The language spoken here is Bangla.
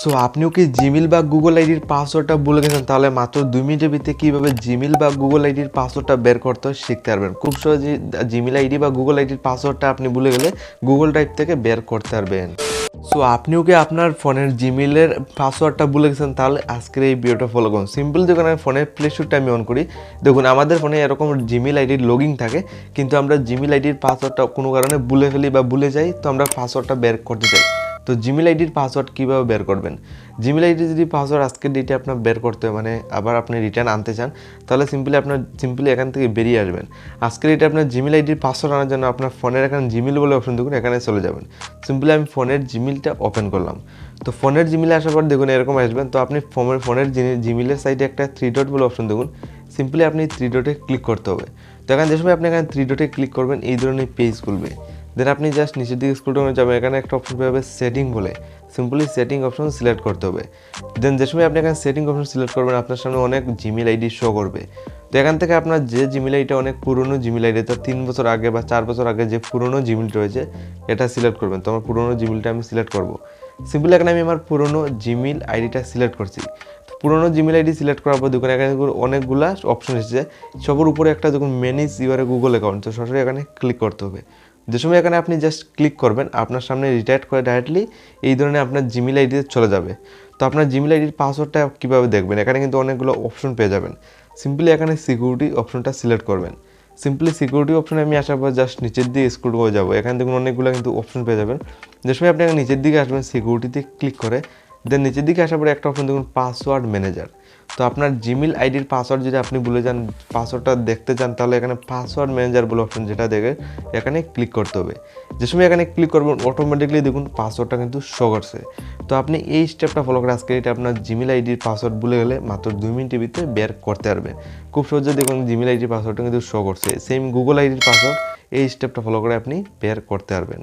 সো আপনিও কি জিমেল বা গুগল আইডির পাসওয়ার্ডটা ভুলে গেছেন? তাহলে মাত্র দুই মিনিটের ভিতরে কীভাবে জিমেল বা গুগল আইডির পাসওয়ার্ডটা বের করতে শিখতে পারবেন। খুব সহজে জিমেল আইডি বা গুগল আইডির পাসওয়ার্ডটা আপনি ভুলে গেলে গুগল ড্রাইভ থেকে বের করতে পারবেন। সো আপনিও কি আপনার ফোনের জিমেলের পাসওয়ার্ডটা ভুলে গেছেন? তাহলে আজকের এই ভিডিওটা ফলো করুন। সিম্পল যখন আমি ফোনের প্লে স্টোরটা আমি অন করি। দেখুন, আমাদের ফোনে এরকম জিমেল আইডির লগিং থাকে, কিন্তু আমরা জিমেল আইডির পাসওয়ার্ডটা কোনো কারণে ভুলে ফেলি বা ভুলে যাই, তো আমরা পাসওয়ার্ডটা বের করতে চাই। তো জিমেল আইডির পাসওয়ার্ড কীভাবে বের করবেন? জিমেল আইডি যদি পাসওয়ার্ড আজকের ডেটে আপনার বের করতে মানে আবার আপনি রিটার্ন আনতে চান, তাহলে সিম্পলি আপনার সিম্পলি এখান থেকে বেরিয়ে আসবেন। আজকের ডেটে আপনার জিমেল আইডির পাসওয়ার্ড আনার জন্য আপনার ফোনের এখানে জিমেল বলে অপশন দেখুন, এখানে চলে যাবেন। সিম্পলি আমি ফোনের জিমেলটা ওপেন করলাম। তো ফোনের জিমেলে আসার পর দেখুন, এরকম আসবেন, তো আপনি ফোনের ফোনের জিমেলের সাইডে একটা থ্রি ডট বলে অপশন দেখুন সিম্পলি আপনি থ্রি ডটে ক্লিক করতে হবে। তো এখানে যে সময় আপনি এখানে থ্রি ডটে ক্লিক করবেন, এই ধরনের পেজ খুলবে। দেন আপনি জাস্ট নিচের দিকে স্ক্রল ডাউনে যাবেন, এখানে একটা অপশন পাবে সেটিং বলে। সিম্পলি সেটিং অপশন সিলেক্ট করতে হবে। দেন যে সময় আপনি এখানে সেটিং অপশন সিলেক্ট করবেন, আপনার সামনে অনেক জিমেল আইডি শো করবে। তো এখান থেকে আপনার যে জিমেল আইডিটা অনেক পুরনো জিমেল আইডি তো তিন বছর আগে বা চার বছর আগে যে পুরনো জিমেল রয়েছে, এটা সিলেক্ট করবেন। তো আমার পুরনো জিমেলটা আমি সিলেক্ট করব। সিম্পলি এখানে আমি আমার পুরনো জিমেল আইডিটা সিলেক্ট করছি। পুরনো জিমেল আইডি সিলেক্ট করার পর দেখুন, এখানে অনেকগুলা অপশন এসেছে। সবার উপরে একটা দেখুন ম্যানেজ ইউর গুগল অ্যাকাউন্ট তো সরাসরি এখানে ক্লিক করতে হবে। যে সময় এখানে আপনি জাস্ট ক্লিক করবেন, আপনার সামনে রিটায়ার করে ডাইরেক্টলি এই ধরনের আপনার জিমেল আইডিতে চলে যাবে। তো আপনার জিমেল আইডির পাসওয়ার্ডটা কীভাবে দেখবেন? এখানে কিন্তু অনেকগুলো অপশন পেয়ে যাবেন। সিম্পলি এখানে সিকিউরিটি অপশনটা সিলেক্ট করবেন। সিম্পলি সিকিউরিটি অপশনে আমি আসার পর জাস্ট নিচের দিকে স্ক্রল করে যাব। এখানে দেখুন অনেকগুলো কিন্তু অপশন পেয়ে যাবেন। যে সময় আপনি নিচের দিকে আসবেন সিকিউরিটিতে ক্লিক করে দেন নিচের দিকে আসার পরে একটা অপশন দেখুন পাসওয়ার্ড ম্যানেজার তো আপনার জিমেল আইডির পাসওয়ার্ড যদি আপনি ভুলে যান পাসওয়ার্ডটা দেখতে চান, তাহলে এখানে পাসওয়ার্ড ম্যানেজার বলে অপশন যেটা দেখে এখানে ক্লিক করতে হবে। যে সময় এখানে ক্লিক করবেন অটোমেটিকলি দেখুন পাসওয়ার্ডটা কিন্তু শো করছে। তো আপনি এই স্টেপটা ফলো করে আজকে এটা আপনার জিমেল আইডির পাসওয়ার্ড ভুলে গেলে মাত্র দুই মিনিটের ভিতরে বের করতে পারবেন খুব সহজে দেখুন জিমেল আইডির পাসওয়ার্ডটা কিন্তু শো করছে। সেম গুগল আইডির পাসওয়ার্ড এই স্টেপটা ফলো করে আপনি বের করতে পারবেন।